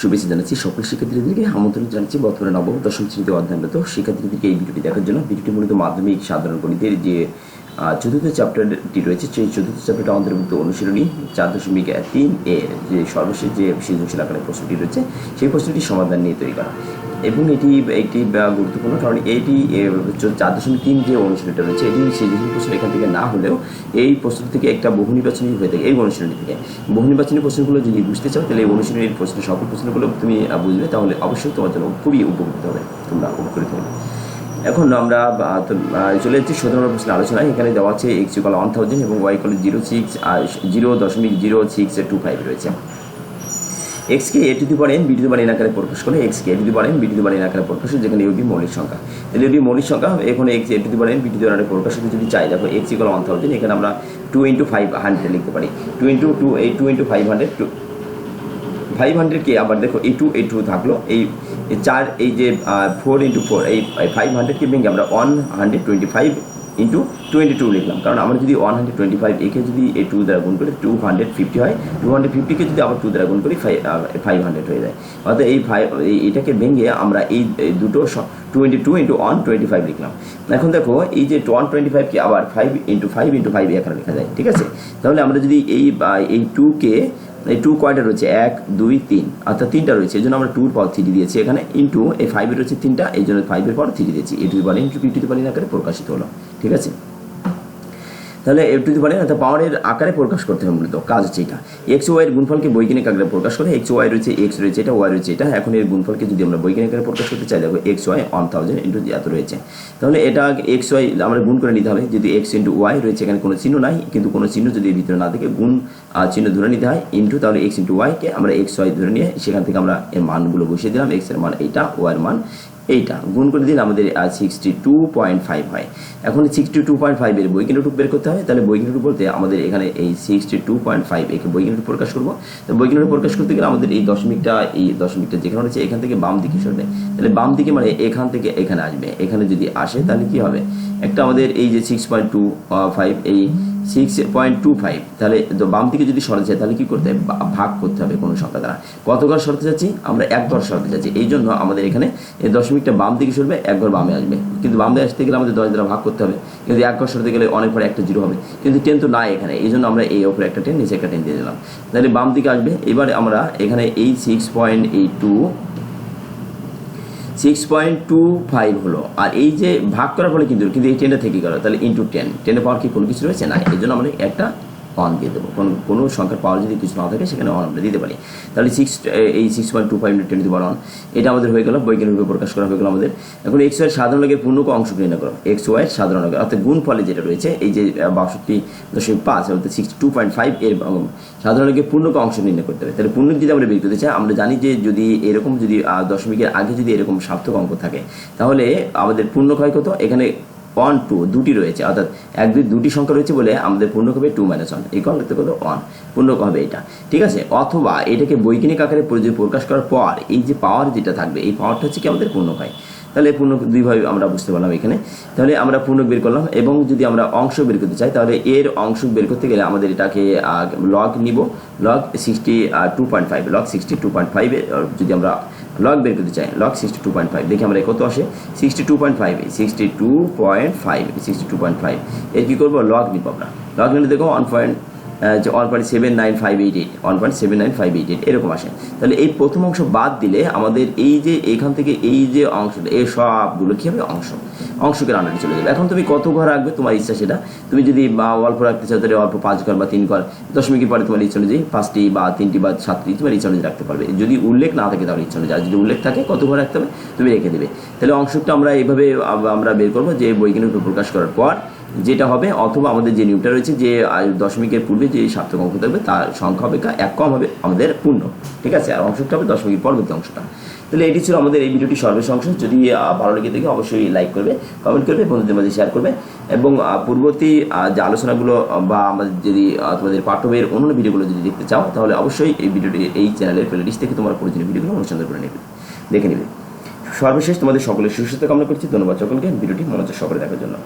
শুভেচ্ছা জানাচ্ছি সকল শিক্ষার্থীদেরকে। আমন্ত্রণ জানাচ্ছি বর্তমানে নবম, দশম শ্রেণীতে অধ্যয়নরত শিক্ষার্থীদেরকে এই ভিডিওটি দেখার জন্য। ভিডিওটি মূলত মাধ্যমিক সাধারণ গণিতের যে চতুর্থ চ্যাপ্টারটি রয়েছে, সেই চতুর্থ চ্যাপ্টারটা অন্তর্ভুক্ত অনুশীলনী চার দশমিক তিন এ যে সর্বশেষ যে সৃজনশীল আকারের প্রশ্নটি রয়েছে, সেই প্রশ্নটি সমাধান নিয়ে তৈরি করা। এবং এটি একটি গুরুত্বপূর্ণ, কারণ এটি চার দশমিক তিন যে অনুশীলনটা রয়েছে, এটি সৃজনশীল প্রশ্ন এখান থেকে না হলেও এই প্রশ্ন থেকে একটা বহু নির্বাচনী হয়ে থাকে, এই অনুশীলনী থেকে। বহু নির্বাচনী প্রশ্নগুলো যদি বুঝতে চাও, তাহলে এই অনুশীলনীর প্রশ্ন সকল প্রশ্নগুলো তুমি বুঝবে, তাহলে অবশ্যই তোমার জন্য খুবই উপকৃত হবে, তোমরা উপকৃত হবে। এখন আমরা চলে যাচ্ছি সতেরো নম্বর প্রশ্নের আলোচনায়, এখানে দেওয়া আছে এক্স ওয়ান থাউজেন্ড এবং Y equal zero six zero দশমিক জিরো সিক্স টু ফাইভ রয়েছে। এক্সকে A to the N B to N আকারে প্রকাশ করে এক্সকে A to the N B to N আকারে প্রকাশ হয়, যেখানে ইউটি মৌলিক সংখ্যা। তাহলে ইউটি মৌলিক সংখ্যা, এখন X A to the N B to প্রকাশ করতে যদি চাই, দেখো এক্স ইকাল ওয়ান থাউজেন্ড এখানে আমরা টু ইন্টু ফাইভ হান্ড্রেড লিখতে পারি। টু ইন্টু টু এই two into five hundred two five হান্ড্রেডকে আবার দেখো, এই টু এই টু থাকল। এই এই চার, এই যে ফোর ইন্টু ফোর এই ফাইভ হান্ড্রেডকে ভেঙে আমরা one hundred twenty five into twenty two লিখলাম। কারণ আমরা যদি ওয়ান হান্ড্রেড টোয়েন্টি ফাইভ একে যদি এই টু দ্বারা গুণ করি টু হান্ড্রেড ফিফটি হয়। টু হান্ড্রেড ফিফটিকে যদি আবার টু দ্বারা গুণ করি ফাইভ ফাইভ হান্ড্রেড হয়ে যায়। অর্থাৎ এই ফাইভ এটাকে ভেঙে আমরা এই দুটো twenty two into one twenty five লিখলাম। এখন দেখো, এই যে ওয়ান টোয়েন্টি ফাইভকে আবার five into five into five এখানে লেখা যায়, ঠিক আছে? তাহলে আমরা যদি এই এই টুকে এই টু কয়টা রয়েছে? এক, দুই, তিন। অর্থাৎ তিনটা রয়েছে। এই জন্য আমরা টুর পর থ্রি দিয়েছি এখানে। ইন্টু এই ফাইভের রয়েছে তিনটা এই জন্য ফাইভের পর থ্রি দিয়েছি। এ টু পারি ইন্টু পি টু পারি আকারে প্রকাশিত হলো। ঠিক আছে? তাহলে এ টু দি পারে অর্থাৎ পাওয়ারের আকারে প্রকাশ করতে হবে মূলত, কাজ হচ্ছে এটা। এক্স ওয়াই এর গুণফলকে বৈজ্ঞানিক আকারে প্রকাশ করে এক্স ওয়াই রয়েছে এক্স রয়েছে এটা ওয়াই রয়েছে এটা, এখন এর গুণফলকে যদি আমরা বৈজ্ঞানিক আকারে প্রকাশ করতে চাই, দেখো X Y one thousand into এত রয়েছে। তাহলে এটা এক্স ওয়াই আমরা গুণ করে নিতে হবে, যদি এক্স ইন্টু ওয়াই রয়েছে এখানে কোনো চিহ্ন নাই, কিন্তু কোনো চিহ্ন যদি এর ভিতরে না থাকে, গুণ চিহ্ন ধরে নিতে হয় ইন্টু তাহলে এক্স ইন্টু ওয়াইকে আমরা এক্স ওয়াই ধরে নিয়ে সেখান থেকে আমরা এর মানগুলো বসিয়ে দিলাম এক্সের মান এইটা ওয়াই এর মান এইটা, গুণ করে দিলে আমাদের সিক্সটি টু পয়েন্ট ফাইভ হয়। এখন সিক্সটি টু পয়েন্ট ফাইভের বৈজ্ঞানিক বের করতে হবে তাহলে বৈজ্ঞানিক বলতে আমাদের এখানে এই সিক্সটি টু পয়েন্ট ফাইভ একে বৈজ্ঞানিক প্রকাশ করব। তো বৈজ্ঞানিক প্রকাশ করতে গেলে আমাদের এই দশমিকটা এই দশমিকটা যেখানে রয়েছে, এখান থেকে বাম দিকে সরবে। তাহলে বাম দিকে মানে এখান থেকে এখানে আসবে। এখানে যদি আসে, তাহলে কি হবে? একটা আমাদের এই যে সিক্স পয়েন্ট টু ফাইভ এই সিক্স পয়েন্ট টু ফাইভ তাহলে বাম দিকে যদি সরাতে চাই, তাহলে কী করতে হবে? ভাগ করতে হবে কোনো সংখ্যা দ্বারা। কত সরাতে যাচ্ছি? আমরা এক ঘর সরাতে যাচ্ছি। এই জন্য আমাদের এখানে এই দশমিকটা বাম দিকে সরবে এক ঘর বামে আসবে। কিন্তু বামে আসতে গেলে আমাদের দশ দ্বারা ভাগ করতে হবে। কিন্তু এক ঘর সরাতে গেলে অনেক পরে একটা জিরো হবে। কিন্তু টেন তো নাই এখানে। এই জন্য আমরা এই ওপরে একটা টেন, নিচে একটা টেন দিয়ে দিলাম। তাহলে বাম দিকে আসবে। এবারে আমরা এখানে এই six point eight two six point two five হলো। আর এই যে ভাগ করার ফলে কিন্তু কিন্তু এই টেনটা থেকে গেল। তাহলে ইন্টু টেন টেনে পাওয়ার কি কোনো কিছু রয়েছে? না এই জন্য আমাদের একটা অন দিয়ে দেবো। কোনো কোনো সংখ্যার পাওয়ার যদি কিছু না থাকে, সেখানে অন আমরা দিতে পারি। তাহলে সিক্স এই six point two five ten to on এটা আমাদের হয়ে গেল, বৈজ্ঞানিকভাবে প্রকাশ করা হয়ে গেল আমাদের। এখন এক্স ওয়াই সাধারণ লগের পূর্ণক অংশ নির্ণয় করো। এক্স ওয়াই সাধারণ লগের অর্থাৎ গুণ ফলে যেটা রয়েছে, এই যে বাষট্টি দশমিক পাঁচ অর্থাৎ সিক্স টু পয়েন্ট ফাইভ এর সাধারণ লগের পূর্ণক অংশ নির্ণয় করতে হবে। তাহলে পূর্ণক যদি আমরা বের করতে চাই, আমরা জানি যে যদি এরকম যদি দশমিকের আগে যদি এরকম সার্থক অঙ্ক থাকে, তাহলে আমাদের পূর্ণক হয় কত? এখানে ওয়ান টু দুটি রয়েছে। অর্থাৎ এক, দুই, দুটি সংখ্যা রয়েছে বলে আমাদের পূর্ণক হবে টু মাইনাস ওয়ান এই কল কত ওয়ান পূর্ণক হবে এটা। ঠিক আছে? অথবা এটাকে বৈজ্ঞানিক আকারে পরি- প্রকাশ করার পর এই যে পাওয়ার যেটা থাকবে, এই পাওয়ারটা হচ্ছে কি আমাদের পূর্ণক হয়। তাহলে পূর্ণক দুইভাবে আমরা বুঝতে পারলাম এখানে। তাহলে আমরা পূর্ণক বের করলাম এবং যদি আমরা অংশ বের করতে চাই, তাহলে এর অংশ বের করতে গেলে আমাদের এটাকে লগ নিব। Log sixty two point five log sixty two point ফাইভে যদি আমরা লগ বের করতে চাই, log sixty two point five দেখি আমরা কত আসে? Sixty two point five sixty two point five sixty two point five এর কী করব? লগ নিব আমরা। লগ নিলে দেখো ওয়ান পয়েন্ট যে one point seven nine five eight eight one point seven nine five eight eight এরকম আসে। তাহলে এই প্রথম অংশ বাদ দিলে আমাদের এই যে এখান থেকে এই যে অংশটা, এই সবগুলো কী হবে? অংশ। অংশকে রান্নাটি চলে যাবে। এখন তুমি কত ঘর রাখবে? তোমার ইচ্ছা সেটা। তুমি যদি, বা অল্প রাখতে চাও, তাহলে অল্প পাঁচ ঘর বা তিন ঘর দশমিকের পরে তোমার ইচ্ছা অনুযায়ী পাঁচটি বা তিনটি বা সাতটি তোমার ইচ্ছা অনুযায়ী রাখতে পারবে। যদি উল্লেখ না থাকে, তাহলে ইচ্ছা অনুযায়ী। যদি উল্লেখ থাকে, কত ঘর রাখতে হবে? তুমি রেখে দেবে। তাহলে অংশটা আমরা এইভাবে আমরা বের করব যে বৈজ্ঞানিক প্রকাশ করার পর যেটা হবে, অথবা আমাদের যে নিয়মটা রয়েছে যে দশমিকের পূর্বে যে সার্থক অঙ্ক থাকবে, তার সংখ্যা অপেক্ষা এক কম হবে আমাদের পূর্ণ, ঠিক আছে? আর অংশটা হবে দশমিকের পরবর্তী অংশটা। তাহলে এটি ছিল আমাদের এই ভিডিওটি সর্বেশ অংশ। যদি ভালো লেগে থাকে, অবশ্যই লাইক করবে, কমেন্ট করবে, বন্ধুদের মাঝে শেয়ার করবে। এবং পূর্ববর্তী যে আলোচনাগুলো বা আমাদের যদি তোমাদের পাঠ্য অন্য ভিডিওগুলো যদি দেখতে চাও, তাহলে অবশ্যই এই ভিডিওটি, এই চ্যানেলের প্লেলিস্ট থেকে তোমার প্রয়োজনীয় ভিডিওগুলো অনুসন্ধান করে নেবে, দেখে নেবে। সর্বশেষ তোমাদের সকলের সুস্থতা কামনা করছি। ধন্যবাদ সকলকে। ভিডিওটি মনোযোগ সকলে দেখার জন্য।